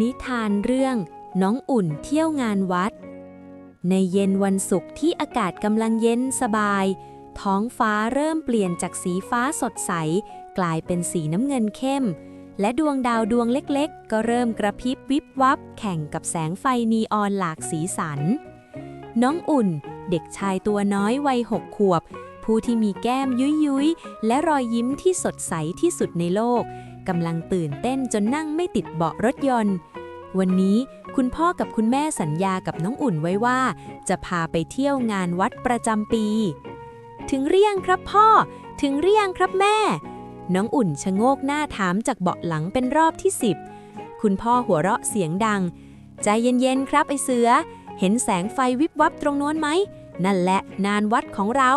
นิทานเรื่องน้องอุ่นเที่ยวงานวัด ในเย็นวันศุกร์ที่อากาศกำลังเย็นสบาย ท้องฟ้าเริ่มเปลี่ยนจากสีฟ้าสดใส กลายเป็นสีน้ำเงินเข้ม และดวงดาวดวงเล็กๆ ก็เริ่มกระพริบวิบวับ แข่งกับแสงไฟนีออนหลากสีสัน น้องอุ่น เด็กชายตัวน้อยวัยหกขวบ ผู้ที่มีแก้มยุยยุยๆ และรอยยิ้มที่สดใสที่สุดในโลก กำลังตื่นเต้นจนนั่งไม่ติดเบาะรถยนต์ วันนี้คุณพ่อกับคุณแม่สัญญากับน้องอุ่นไว้ว่า จะพาไปเที่ยวงานวัดประจำปี ถึงเรียงครับพ่อ ถึงเรียงครับแม่ น้องอุ่นชะโงกหน้าถามจากเบาะหลังเป็นรอบที่สิบคุณพ่อหัวเราะเสียงดัง ใจเย็นๆครับไอเสือ เห็นแสงไฟวิบวับตรงโน้นไหม นั่นแหละนานวัดของเรา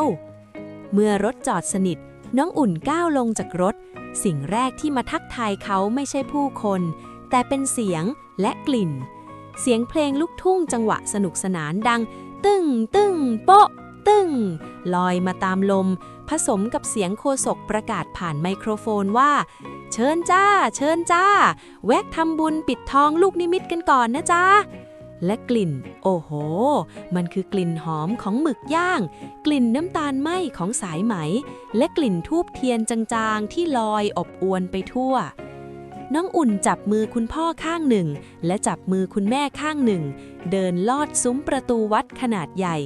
เมื่อรถจอดสนิทน้องอุ่นก้าวลงจากรถ สิ่งแรกที่มาทักทายเขาไม่ใช่ผู้คน แต่เป็นเสียงและกลิ่น เสียงเพลงลูกทุ่งจังหวะสนุกสนานดัง ตึ้งตึ้งโป๊ะ ตึ้ง ลอยมาตามลม ผสมกับเสียงโคศกประกาศผ่านไมโครโฟนว่า เชิญจ้า เชิญจ้า แวะทำบุญปิดทองลูกนิมิตกันก่อนนะจ๊ะ และกลิ่น โอ้โห มันคือกลิ่นหอมของหมึกย่าง กลิ่นน้ำตาลไหมของสายไหม และกลิ่นทูบเทียนจางๆ ที่ลอยอบอวนไปทั่ว น้องอุ่นจับมือคุณพ่อข้างหนึ่ง และจับมือคุณแม่ข้างหนึ่ง เดินลอดซุ้มประตูวัดขนาดใหญ่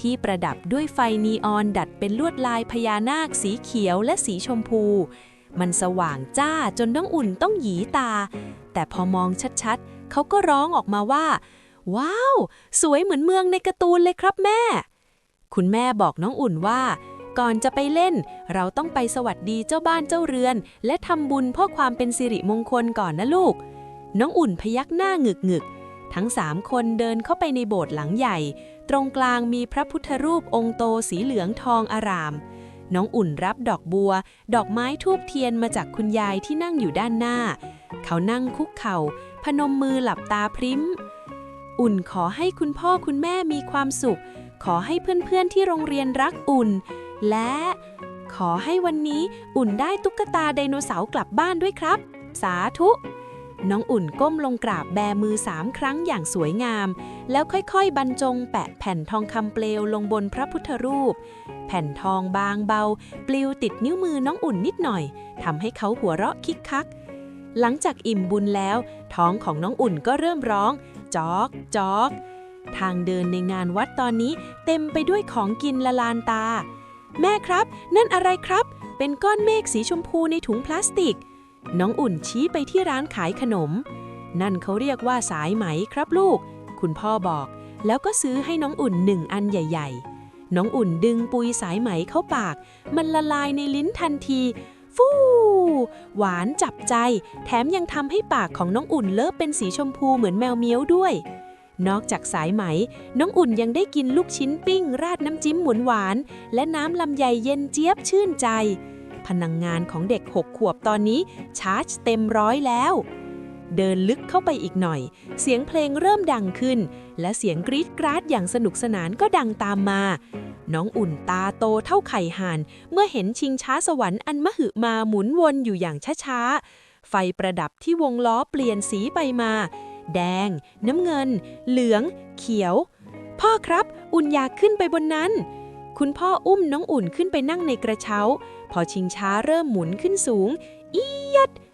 ที่ประดับด้วยไฟนีออนดัดเป็นลวดลายพญานาคสีเขียวและสีชมพู มันสว่างจ้าจนน้องอุ่นต้องหยีตา แต่พอมองชัดๆเขาก็ร้องออกมาว่า ว้าว สวยเหมือนเมืองในการ์ตูนเลยครับแม่ คุณแม่บอกน้องอุ่นว่า ก่อนจะไปเล่น เราต้องไปสวัสดีเจ้าบ้านเจ้าเรือน และทำบุญเพื่อความเป็นสิริมงคลก่อนนะลูก น้องอุ่นพยักหน้าหงึกหงึกทั้งสามคนเดินเข้าไปในโบสถ์หลังใหญ่ ตรงกลางมีพระพุทธรูปองค์โตสีเหลืองทองอาราม น้องอุ่นรับดอกบัว ดอกไม้ทูบเทียนมาจากคุณยายที่นั่งอยู่ด้านหน้า เขานั่งคุกเข่า พนมมือหลับตาพริ้ม อุ่นขอให้คุณพ่อคุณแม่มีความสุข ขอให้เพื่อนๆที่โรงเรียนรักอุ่น และขอให้วันนี้อุ่นได้ตุ๊กตาไดโนเสาร์กลับบ้านด้วยครับ สาธุ น้องอุ่นก้มลงกราบแบมือสามครั้งอย่างสวยงาม แล้วค่อยๆ บรรจงแปะแผ่นทองคำเปลวลงบนพระพุทธรูป แผ่นทองบางเบา ปลิวติดนิ้วมือน้องอุ่นนิดหน่อยทำให้เขาหัวเราะคิกคักหลังจากอิ่มบุญแล้ว ท้องของน้องอุ่นก็เริ่มร้อง จอกจอก ทางเดินในงานวัดตอนนี้เต็มไปด้วยของกินละลานตา แม่ครับ นั่นอะไรครับ เป็นก้อนเมฆสีชมพูในถุงพลาสติก น้องอุ่นชี้ไปที่ร้านขายขนม นั่นเขาเรียกว่าสายไหมครับลูก คุณพ่อบอก แล้วก็ซื้อให้น้องอุ่นหนึ่งอันใหญ่ ๆ น้องอุ่นดึงปุยสายไหมเข้าปาก มันละลายในลิ้นทันที ฟู หวานจับใจ แถมยังทำให้ปากของน้องอุ่นเลอะเป็นสีชมพูเหมือนแมวเมี้ยวด้วย นอกจากสายไหม น้องอุ่นยังได้กินลูกชิ้นปิ้ง ราดน้ำจิ้มหวานหวาน และน้ำลำไยเย็นเจี๊ยบชื่นใจ พลังงานของเด็กหกขวบตอนนี้ชาร์จเต็มร้อยแล้วเดินลึกเข้าไปอีกหน่อย เสียงเพลงเริ่มดังขึ้น และเสียงกรีดกราดอย่างสนุกสนานก็ดังตามมา น้องอุ่นตาโตเท่าไข่ห่าน เมื่อเห็นชิงช้าสวรรค์อันมหึมาหมุนวนอยู่อย่างช้าๆ ไฟประดับที่วงล้อเปลี่ยนสีไปมา แดง น้ำเงิน เหลือง เขียว พ่อครับ อุ่นอยากขึ้นไปบนนั้น คุณพ่ออุ้มน้องอุ่นขึ้นไปนั่งในกระเช้า พอชิงช้าเริ่มหมุนขึ้นสูง อียัดอาด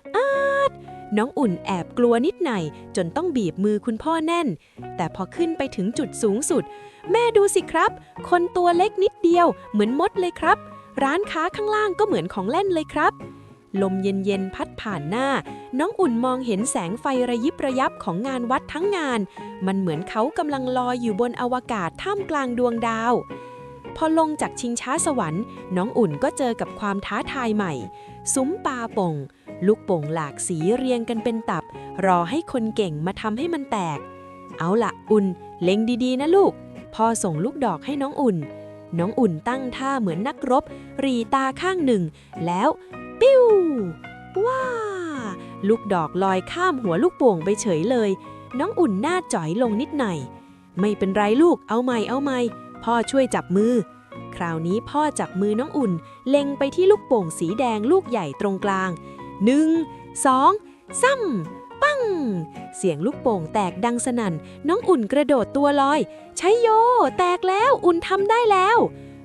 น้องอุ่นแอบกลัวนิดหน่อยจนต้องบีบมือคุณพ่อแน่น แต่พอขึ้นไปถึงจุดสูงสุด แม่ดูสิครับ คนตัวเล็กนิดเดียว เหมือนมดเลยครับ ร้านค้าข้างล่างก็เหมือนของเล่นเลยครับ ลมเย็นๆพัดผ่านหน้า น้องอุ่นมองเห็นแสงไฟระยิบระยับของงานวัดทั้งงาน มันเหมือนเขากำลังลอยอยู่บนอวกาศท่ามกลางดวงดาวพอลงจากชิงช้าสวรรค์ น้องอุ่นก็เจอกับความท้าทายใหม่ ซุ้มปลาป่ง ลูกโป่งหลากสีเรียงกันเป็นตับ รอให้คนเก่งมาทำให้มันแตก เอาละอุ่น เล็งดีๆ นะลูก พ่อส่งลูกดอกให้น้องอุ่น น้องอุ่นตั้งท่าเหมือนนักรบ รีตาข้างหนึ่ง แล้วปิ้วว้าลูกดอกลอยข้ามหัวลูกโป่งไปเฉยเลย น้องอุ่นหน้าจ่อยลงนิดหน่อย ไม่เป็นไรลูกเอาใหม่เอาใหม่พ่อช่วยจับมือ คราวนี้พ่อจับมือน้องอุ่น เล็งไปที่ลูกโป่งสีแดงลูกใหญ่ตรงกลางหนึ่งสองซ้ปั้ง เสียงลูกโป่งแตกดังสนั่น น้องอุ่นกระโดดตัวลอย ใช้โย แตกแล้วอุ่นทำได้แล้ว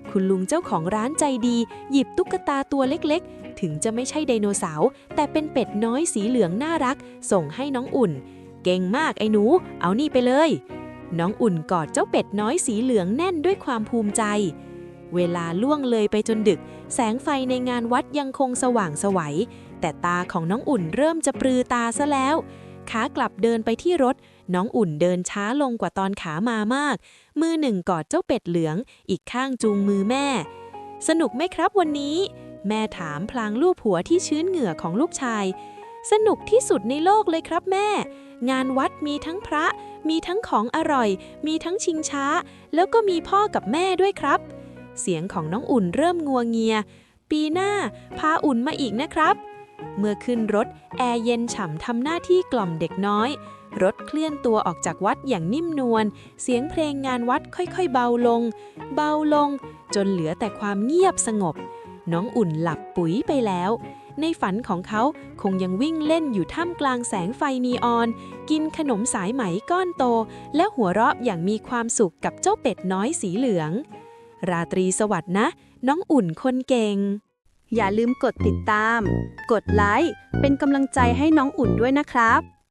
คุณลุงเจ้าของร้านใจดี หยิบตุ๊กตาตัวเล็กๆ ถึงจะไม่ใช่ไดโนเสาร์แต่เป็นเป็ดน้อยสีเหลืองน่ารัก ส่งให้น้องอุ่น เก่งมากไอ้หนู เอานี่ไปเลย น้องอุ่นกอดเจ้าเป็ดน้อยสีเหลืองแน่นด้วยความภูมิใจ เวลาล่วงเลยไปจนดึก แสงไฟในงานวัดยังคงสว่างไสวัย แต่ตาของน้องอุ่นเริ่มจะปรือตาซะแล้ว ขากลับเดินไปที่รถ น้องอุ่นเดินช้าลงกว่าตอนขามามาก มือหนึ่งกอดเจ้าเป็ดเหลือง อีกข้างจูงมือแม่ สนุกไหมครับวันนี้ แม่ถามพลางลูบหัวที่ชื้นเหงื่อของลูกชาย สนุกที่สุดในโลกเลยครับแม่ งานวัดมีทั้งพระ มีทั้งของอร่อย มีทั้งชิงช้า แล้วก็มีพ่อกับแม่ด้วยครับ เสียงของน้องอุ่นเริ่มงัวเงีย ปีหน้าพาอุ่นมาอีกนะครับ เมื่อขึ้นรถแอร์เย็นฉ่ำทำหน้าที่กล่อมเด็กน้อย รถเคลื่อนตัวออกจากวัดอย่างนิ่มนวล เสียงเพลงงานวัดค่อยๆ เบาลง เบาลง จนเหลือแต่ความเงียบสงบ น้องอุ่นหลับปุ๋ยไปแล้วในฝันของเขาคงยังวิ่งเล่นอยู่ท่ามกลางแสงไฟนีออน กินขนมสายไหมก้อนโต และหัวเราะอย่างมีความสุขกับเจ้าเป็ดน้อยสีเหลือง ราตรีสวัสดิ์นะ น้องอุ่นคนเก่ง อย่าลืมกดติดตาม กดไลค์ เป็นกำลังใจให้น้องอุ่นด้วยนะครับ